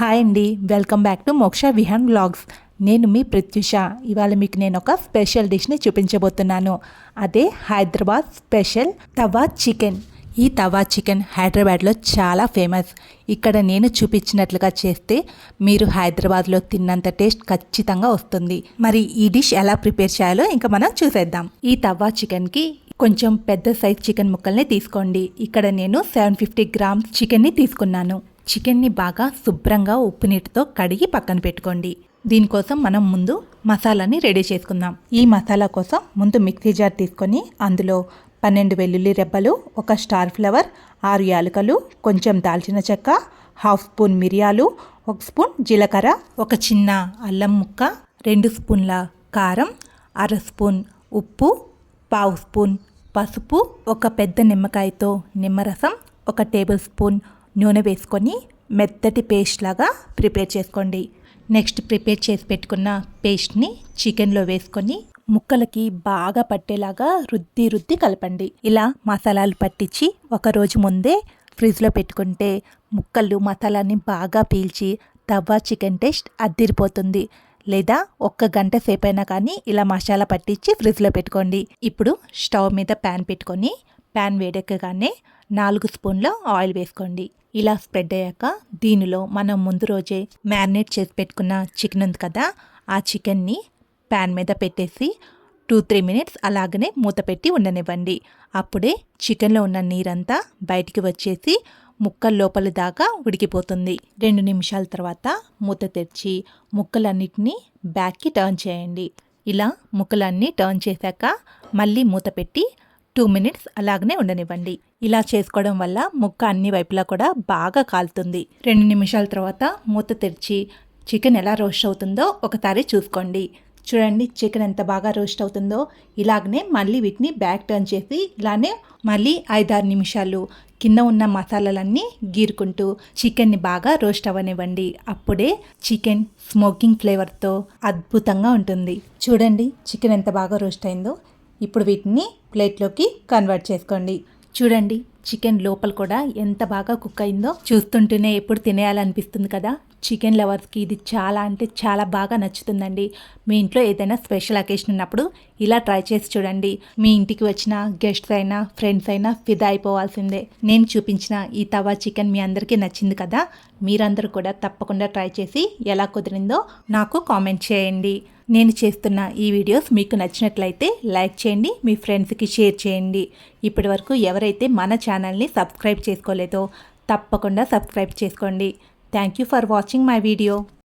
Hi అండి. Welcome back to మోక్ష Vihaan blogs నేను మీ ప్రత్యుష. ఇవాళ మీకు నేను ఒక స్పెషల్ డిష్ని చూపించబోతున్నాను. అదే హైదరాబాద్ స్పెషల్ తవా చికెన్. ఈ తవా చికెన్ హైదరాబాద్లో చాలా ఫేమస్. ఇక్కడ నేను చూపించినట్లుగా చేస్తే మీరు హైదరాబాద్లో తిన్నంత టేస్ట్ ఖచ్చితంగా వస్తుంది. మరి ఈ డిష్ ఎలా ప్రిపేర్ చేయాలో ఇంకా మనం చూసేద్దాం. ఈ తవా చికెన్కి కొంచెం పెద్ద సైజ్ చికెన్ ముక్కల్ని తీసుకోండి. ఇక్కడ నేను సెవెన్ ఫిఫ్టీ గ్రామ్స్ చికెన్ని తీసుకున్నాను. చికెన్ని బాగా శుభ్రంగా ఉప్పు నీటితో కడిగి పక్కన పెట్టుకోండి. దీనికోసం మనం ముందు మసాలాని రెడీ చేసుకుందాం. ఈ మసాలా కోసం ముందు మిక్సీ జార్ తీసుకొని అందులో పన్నెండు వెల్లుల్లి రెబ్బలు ఒక స్టార్ ఫ్లవర్ ఆరు యాలకలు కొంచెం దాల్చిన చెక్క హాఫ్ స్పూన్ మిరియాలు ఒక స్పూన్ జీలకర్ర ఒక చిన్న అల్లం ముక్క రెండు స్పూన్ల కారం అర స్పూన్ ఉప్పు పావు స్పూన్ పసుపు ఒక పెద్ద నిమ్మకాయతో నిమ్మరసం ఒక టేబుల్ స్పూన్ నూనె వేసుకొని మెత్తటి పేస్ట్ లాగా ప్రిపేర్ చేసుకోండి. నెక్స్ట్ ప్రిపేర్ చేసి పెట్టుకున్న పేస్ట్ని చికెన్లో వేసుకొని ముక్కలకి బాగా పట్టేలాగా రుద్ది రుద్ది కలపండి. ఇలా మసాలాలు పట్టించి ఒక రోజు ముందే ఫ్రిడ్జ్లో పెట్టుకుంటే ముక్కలు మసాలాని బాగా పీల్చి తవ్వా చికెన్ టేస్ట్ అద్దిరిపోతుంది. లేదా ఒక్క గంట సేపైనా కానీ ఇలా మసాలా పట్టించి ఫ్రిడ్జ్లో పెట్టుకోండి. ఇప్పుడు స్టవ్ మీద ప్యాన్ పెట్టుకొని ప్యాన్ వేడెక్కగానే నాలుగు స్పూన్ల ఆయిల్ వేసుకోండి. ఇలా స్ప్రెడ్ అయ్యాక దీనిలో మనం ముందు రోజే మ్యారినేట్ చేసి పెట్టుకున్న చికెన్ ఉంది కదా ఆ చికెన్ని ప్యాన్ మీద పెట్టేసి టూ త్రీ మినిట్స్ అలాగనే మూత పెట్టి ఉండనివ్వండి. అప్పుడే చికెన్లో ఉన్న నీరంతా బయటికి వచ్చేసి ముక్కల లోపల దాకా ఉడికిపోతుంది. రెండు నిమిషాల తర్వాత మూత తెరిచి ముక్కలన్నిటినీ బ్యాక్కి టర్న్ చేయండి. ఇలా ముక్కలన్నీ టర్న్ చేశాక మళ్ళీ మూత పెట్టి టూ మినిట్స్ అలాగనే ఉండనివ్వండి. ఇలా చేసుకోవడం వల్ల ముక్క అన్ని వైపులా కూడా బాగా కాలుతుంది. రెండు నిమిషాల తర్వాత మూత తెరిచి చికెన్ ఎలా రోస్ట్ అవుతుందో ఒకసారి చూసుకోండి. చూడండి చికెన్ ఎంత బాగా రోస్ట్ అవుతుందో. ఇలాగనే మళ్ళీ వీటిని బ్యాక్ టర్న్ చేసి ఇలానే మళ్ళీ ఐదారు నిమిషాలు కింద ఉన్న మసాలాలన్నీ గీరుకుంటూ చికెన్ని బాగా రోస్ట్ అవ్వనివ్వండి. అప్పుడే చికెన్ స్మోకింగ్ ఫ్లేవర్తో అద్భుతంగా ఉంటుంది. చూడండి చికెన్ ఎంత బాగా రోస్ట్ అయిందో. ఇప్పుడు వీటిని ప్లేట్లోకి కన్వర్ట్ చేసుకోండి. చూడండి చికెన్ లోపల కూడా ఎంత బాగా కుక్ అయిందో. చూస్తుంటేనే ఎప్పుడు తినేయాలనిపిస్తుంది కదా. చికెన్ లవర్స్కి ఇది చాలా అంటే చాలా బాగా నచ్చుతుందండి. మీ ఇంట్లో ఏదైనా స్పెషల్ అకేషన్ ఉన్నప్పుడు ఇలా ట్రై చేసి చూడండి. మీ ఇంటికి వచ్చిన గెస్ట్స్ అయినా ఫ్రెండ్స్ అయినా ఫిదా అయిపోవాల్సిందే. నేను చూపించిన ఈ తవా చికెన్ మీ అందరికీ నచ్చింది కదా. మీరందరూ కూడా తప్పకుండా ట్రై చేసి ఎలా కుదిరిందో నాకు కామెంట్ చేయండి. నేను చేస్తున్న ఈ వీడియోస్ మీకు నచ్చినట్లయితే లైక్ చేయండి మీ ఫ్రెండ్స్కి షేర్ చేయండి. ఇప్పటి వరకు ఎవరైతే మన ఛానల్ని సబ్స్క్రైబ్ చేసుకోలేదో తప్పకుండా సబ్స్క్రైబ్ చేసుకోండి. Thank you for watching my video.